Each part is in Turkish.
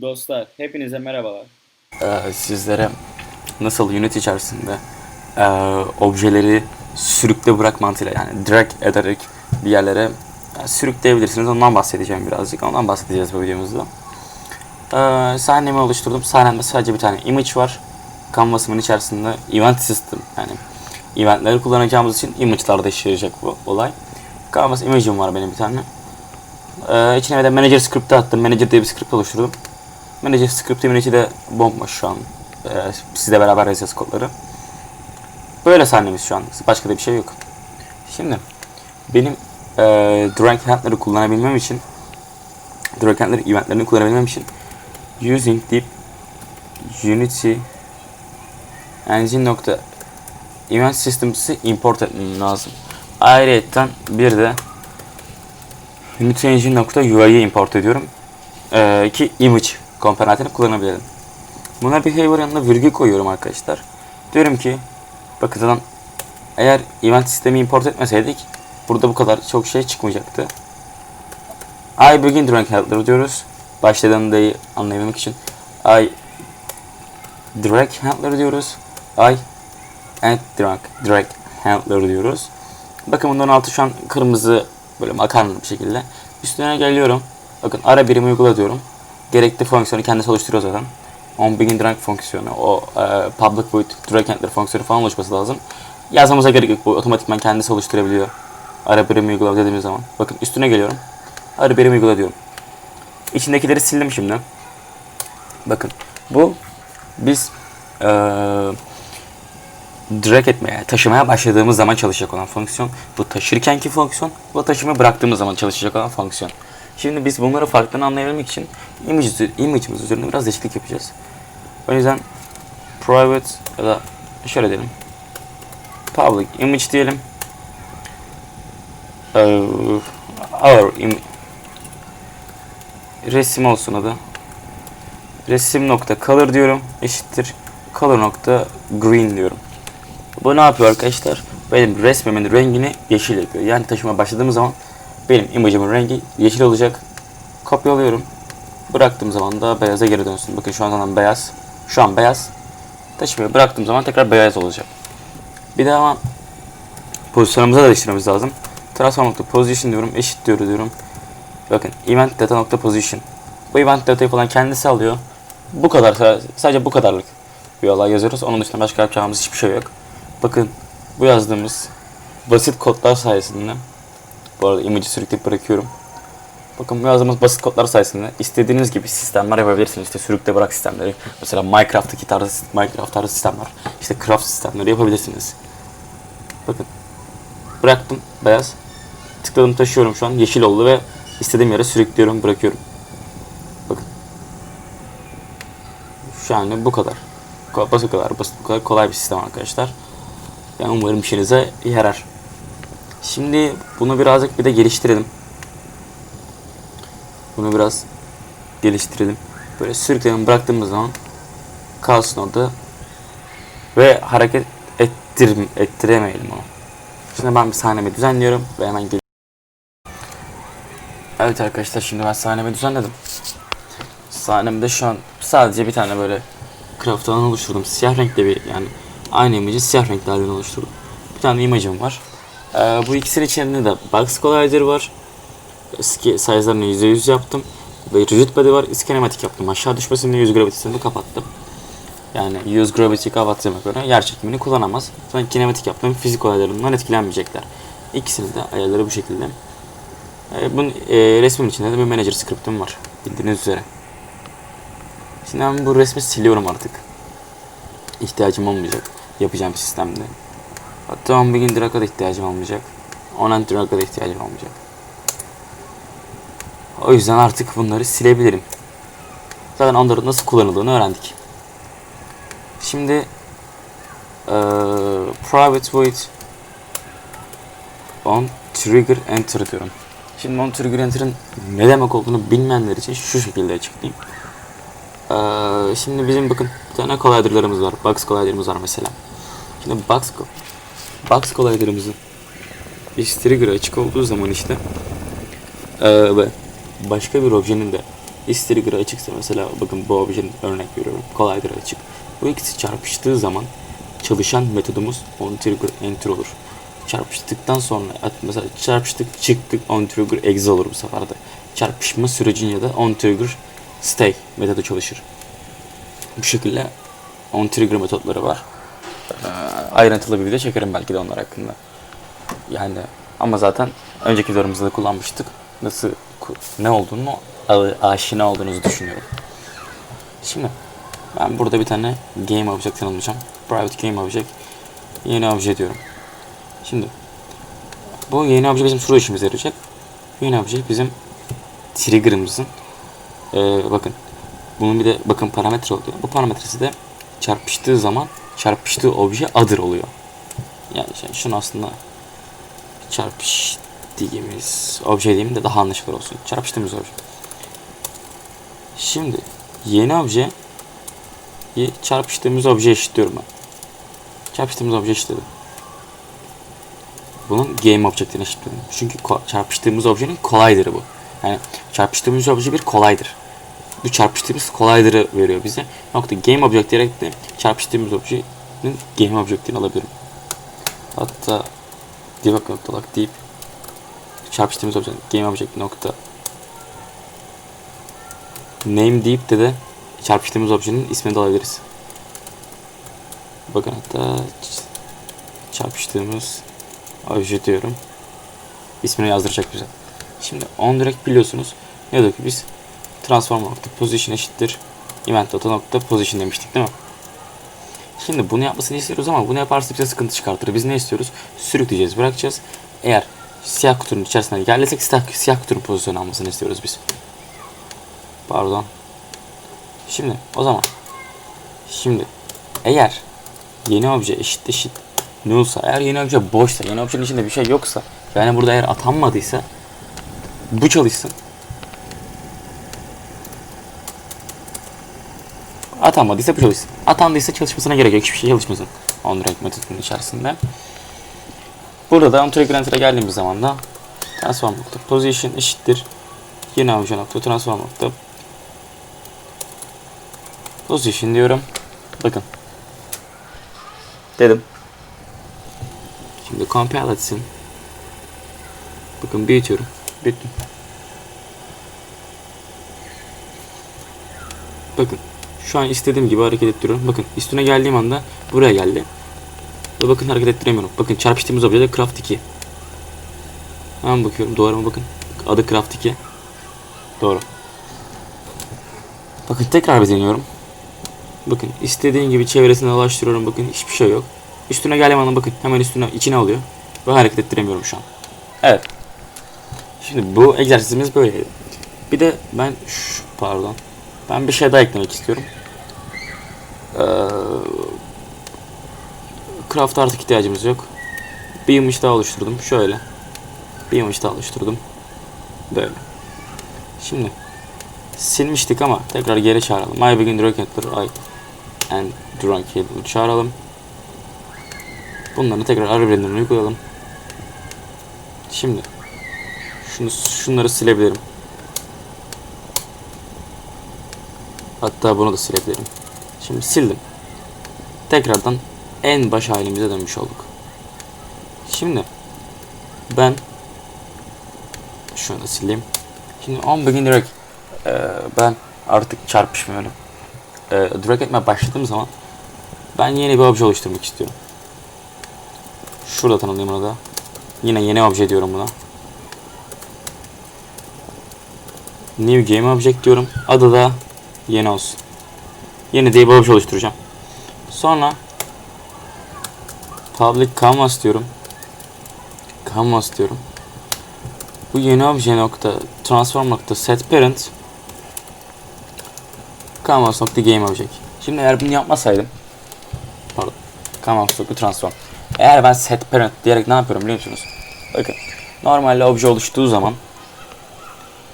Dostlar, hepinize merhabalar. Ee, sizlere nasıl Unity içerisinde e, objeleri sürükle bırak mantığıyla yani drag ederek bir yerlere yani sürükleyebilirsiniz. Ondan bahsedeceğim birazcık. Ondan bahsedeceğiz bu videomuzda. Ee, sahnemi oluşturdum. Sahnemde sadece bir tane image var. Canvas'ımın içerisinde event system yani eventleri kullanacağımız için image'larda işleyecek bu olay. Canvas image'im var benim bir tane. Ee, içine bir de manager script'i attım. Manager diye bir script oluşturdum. Manager scriptimin içi de bomboş şu an. Ee, sizle beraber yazacağız kodları. Böyle sahnemiz şu an. Başka da bir şey yok. Şimdi benim e, drag handler'ı kullanabilmem için drag handler eventlerini kullanabilmem için using deep unity engine nokta event systems'i import etmem lazım. Ayrıyeten bir de unity engine nokta UI'yi import ediyorum. Ee, ki image komponentini kullanabilirim. Buna behavior yanına virgül koyuyorum arkadaşlar. Diyorum ki bakın eğer event sistemi import etmeseydik burada bu kadar çok şey çıkmayacaktı. I begin drag handler diyoruz. Başladığını da anlayabilmek için I drag handler diyoruz. I and drag, drag handler diyoruz. Bakın bunların altı şu an kırmızı böyle makarnalı bir şekilde. Üstüne geliyorum. Bakın ara birimi uygula diyorum. Gerekli fonksiyonu kendisi oluşturuyor zaten. On begin drag fonksiyonu, o e, public void drag handler fonksiyonu falan oluşması lazım. Yazmamıza gerek yok. Bu otomatikman kendisi oluşturabiliyor. Ara birimi uygula dediğimiz zaman. Bakın üstüne geliyorum. Ara birimi uygula diyorum. İçindekileri sildim şimdi. Bakın bu biz eee drag etmeye, taşımaya başladığımız zaman çalışacak olan fonksiyon. Bu taşırkenki fonksiyon, bu taşımayı bıraktığımız zaman çalışacak olan fonksiyon. Şimdi biz bunları farklarını anlayabilmek için image, image'imiz üzerinde biraz değişiklik yapacağız. O yüzden private ya da şöyle diyelim. Public image diyelim. Ee, our im resim olsun adı. Resim nokta color diyorum. Eşittir color nokta green diyorum. Bu ne yapıyor arkadaşlar? Benim resmimin rengini yeşil yapıyor. Yani taşıma başladığım zaman benim image'imin rengi yeşil olacak. Kopyalıyorum. Bıraktığım zaman da beyaza geri dönsün. Bakın şu an beyaz. Şu an beyaz. Taşımayı bıraktığım zaman tekrar beyaz olacak. Bir de ama pozisyonumuzu da değiştirmemiz lazım. Transform position diyorum. Eşit diyorum diyorum. Bakın event data nokta position. Bu event datayı falan kendisi alıyor. Bu kadar sadece bu kadarlık bir olay yazıyoruz. Onun dışında başka yapacağımız hiçbir şey yok. Bakın bu yazdığımız basit kodlar sayesinde bu arada image'i sürükleyip bırakıyorum. Bakın bu yazdığımız basit kodlar sayesinde istediğiniz gibi sistemler yapabilirsiniz. İşte sürükle bırak sistemleri. Mesela Minecraft'taki tarzı, Minecraft tarzı sistemler. İşte craft sistemleri yapabilirsiniz. Bakın. Bıraktım beyaz. Tıkladım taşıyorum şu an. Yeşil oldu ve istediğim yere sürüklüyorum bırakıyorum. Bakın. Şu an bu kadar. Basit bu kadar basit bu kadar kolay bir sistem arkadaşlar. Yani umarım işinize yarar. Şimdi bunu birazcık bir de geliştirelim. Bunu biraz geliştirelim. Böyle sürükleyelim bıraktığımız zaman kalsın orada. Ve hareket ettir, ettiremeyelim onu. Şimdi ben bir sahnemi düzenliyorum ve hemen geliyorum. Evet arkadaşlar şimdi ben sahnemi düzenledim. Sahnemde şu an sadece bir tane böyle craft alanı oluşturdum. Siyah renkli bir yani aynı imajı siyah renklerden oluşturdum. Bir tane imajım var. Ee, bu ikisinin içerisinde de box collider var. Eski size'larını %100 yaptım. Ve rigid body var. iskinematik yaptım. Aşağı düşmesini 100 gravity'sini kapattım. Yani 100 gravity kapattığıma göre yer çekimini kullanamaz. Ben kinematik yaptığım fizik olaylarından etkilenmeyecekler. İkisinin de ayarları bu şekilde. Ee, bunun e, resmin içinde de bir manager script'im var. Bildiğiniz üzere. Şimdi ben bu resmi siliyorum artık. İhtiyacım olmayacak yapacağım sistemde. Hatta on begin drag'a da ihtiyacım olmayacak. On end drag'a da ihtiyacım olmayacak. O yüzden artık bunları silebilirim. Zaten onların nasıl kullanıldığını öğrendik. Şimdi eee private void on trigger enter diyorum. Şimdi on trigger enter'ın ne demek olduğunu bilmeyenler için şu şekilde açıklayayım. Eee şimdi bizim bakın bir tane collider'larımız var. Box collider'ımız var mesela. Şimdi box, box collider'ımızın bir trigger açık olduğu zaman işte eee ve başka bir objenin de is trigger açıksa mesela bakın bu objenin örnek veriyorum. Collider açık. Bu ikisi çarpıştığı zaman çalışan metodumuz on trigger enter olur. Çarpıştıktan sonra mesela çarpıştık çıktık on trigger exit olur bu sefer de. Çarpışma sürecin ya da on trigger stay metodu çalışır. Bu şekilde on trigger metotları var. Ee, ayrıntılı bir video çekerim belki de onlar hakkında. Yani ama zaten önceki videolarımızda da kullanmıştık. Nasıl ne olduğunu aşina olduğunuzu düşünüyorum. Şimdi ben burada bir tane game object tanımlayacağım. Private game object. Yeni obje diyorum. Şimdi bu yeni obje bizim şurada işimize yarayacak. Yeni obje bizim trigger'ımızın ee, bakın bunun bir de bakın parametre oluyor. Bu parametresi de çarpıştığı zaman çarpıştığı obje adır oluyor. Yani şunu aslında çarpıştığımız obje diyeyim de daha anlaşılır olsun. Çarpıştığımız obje. Şimdi yeni obje çarpıştığımız obje eşitliyorum ben. Çarpıştığımız obje eşitledim. Bunun game object'ine eşitledim. Çünkü çarpıştığımız objenin collider'ı bu. Yani çarpıştığımız obje bir collider. Bu çarpıştığımız collider'ı veriyor bize. Nokta game object diyerek de çarpıştığımız objenin game object'ini alabilirim. Hatta debug nokta lock deyip çarpıştığımız obje game object nokta name deyip de de çarpıştığımız objenin ismini de alabiliriz. Bakın hatta çarpıştığımız obje diyorum. İsmini yazdıracak bize. Şimdi on direkt biliyorsunuz. Ne diyor ki biz transform nokta position eşittir event data nokta position demiştik değil mi? Şimdi bunu yapmasını istiyoruz ama bunu yaparsa bize sıkıntı çıkartır. Biz ne istiyoruz? Sürükleyeceğiz, bırakacağız. Eğer siyah kutunun içerisine geldiysek siyah, siyah kutunun pozisyon almasını istiyoruz biz. Pardon. Şimdi o zaman şimdi eğer yeni obje eşit eşit nullsa eğer yeni obje boşsa yeni objenin içinde bir şey yoksa yani burada eğer atanmadıysa bu çalışsın. Atanmadıysa çalışsın. Atandıysa çalışmasına gerek yok. Hiçbir şey çalışmasın. On direct metodunun içerisinde. Burada da on trigger enter'a geldiğimiz zaman da transform nokta position eşittir. Yeni obje nokta transform nokta position diyorum. Bakın. Dedim. Şimdi compile etsin. Bakın büyütüyorum. Büyüttüm. Bakın. Şu an istediğim gibi hareket ettiriyorum. Bakın üstüne geldiğim anda buraya geldi. Ve bakın hareket ettiremiyorum. Bakın çarpıştığımız obje de craft 2. Hemen bakıyorum. Mu bakın. Adı craft 2. Doğru. Bakın tekrar bir deniyorum. Bakın istediğim gibi çevresine dolaştırıyorum. Bakın hiçbir şey yok. Üstüne geldiğim anda bakın hemen üstüne içine alıyor. Ve hareket ettiremiyorum şu an. Evet. Şimdi bu egzersizimiz böyleydi. Bir de ben şu, pardon. Ben bir şey daha eklemek istiyorum. Ee, craft artık ihtiyacımız yok. Bir image daha oluşturdum. Şöyle. Bir image daha oluşturdum. Böyle. Şimdi silmiştik ama tekrar geri çağıralım. My begin I and drone cable'ı çağıralım. Bunları tekrar arı renderine uygulayalım. Şimdi şunu şunları silebilirim. Hatta bunu da silebilirim. Şimdi sildim. Tekrardan en baş halimize dönmüş olduk. Şimdi ben şunu da sileyim. Şimdi on begin direkt e, ben artık çarpışmıyorum. E, drag etmeye başladığım zaman ben yeni bir obje oluşturmak istiyorum. Şurada tanımlayayım onu da. Yine yeni obje diyorum buna. New game object diyorum. Adı da yeni olsun. Yeni diye oluşturacağım. Sonra public canvas diyorum. Canvas diyorum. Bu yeni obje nokta transform nokta set parent canvas nokta game object. Şimdi eğer bunu yapmasaydım pardon canvas nokta transform. Eğer ben set parent diyerek ne yapıyorum biliyor musunuz? Bakın normalde obje oluştuğu zaman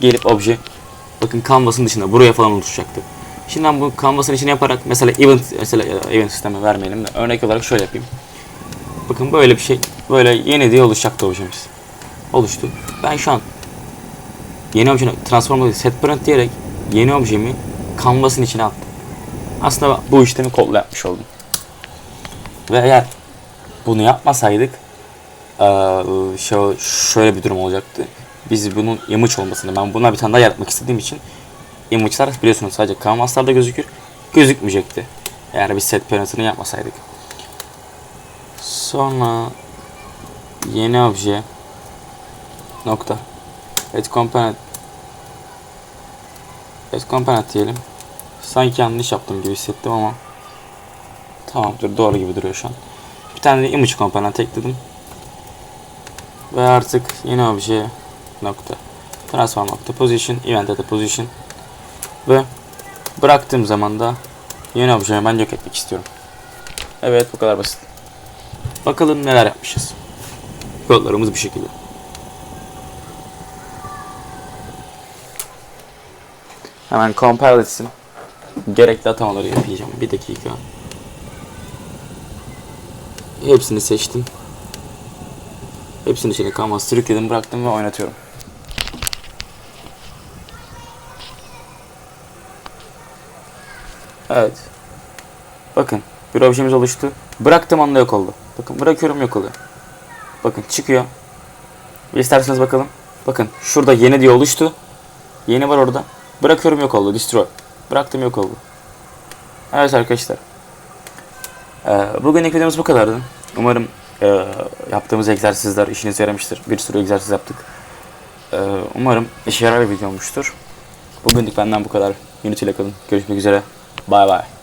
gelip obje bakın canvas'ın dışında buraya falan oluşacaktı. Şimdi ben bu canvas'ın içine yaparak mesela event mesela e, event sistemi vermeyelim de örnek olarak şöyle yapayım. Bakın böyle bir şey böyle yeni diye oluşacaktı objemiz. Oluştu. Ben şu an yeni obje transform set parent diyerek yeni objemi kanvasın içine attım. Aslında bu işlemi kodla yapmış oldum. Ve eğer bunu yapmasaydık şö- şöyle bir durum olacaktı. Biz bunun image olmasını ben buna bir tane daha yaratmak istediğim için image'lar biliyorsunuz sadece canvas'larda gözükür. Gözükmeyecekti. Eğer biz set parent'ını yapmasaydık. Sonra yeni obje nokta et component et component diyelim. Sanki yanlış yaptım gibi hissettim ama tamamdır doğru gibi duruyor şu an. Bir tane de image component ekledim. Ve artık yeni obje nokta transform nokta position event data position ve bıraktığım zaman da yeni objeyi ben yok etmek istiyorum. Evet bu kadar basit. Bakalım neler yapmışız. Kodlarımız bu şekilde. Hemen compile etsin. Gerekli atamaları yapacağım. Bir dakika. Hepsini seçtim. Hepsini içine kalmaz sürükledim bıraktım ve oynatıyorum. Evet. Bakın bir objemiz oluştu. Bıraktım anda yok oldu. Bakın bırakıyorum yok oluyor. Bakın çıkıyor. Bir isterseniz bakalım. Bakın şurada yeni diye oluştu. Yeni var orada. Bırakıyorum yok oldu. Destroy. Bıraktım yok oldu. Evet arkadaşlar. Ee, bugünlük videomuz bu kadardı. Umarım e, yaptığımız egzersizler işinize yaramıştır. Bir sürü egzersiz yaptık. Ee, umarım işe yarar bir video olmuştur. Bugünlük benden bu kadar. Unity ile kalın. Görüşmek üzere. 拜拜。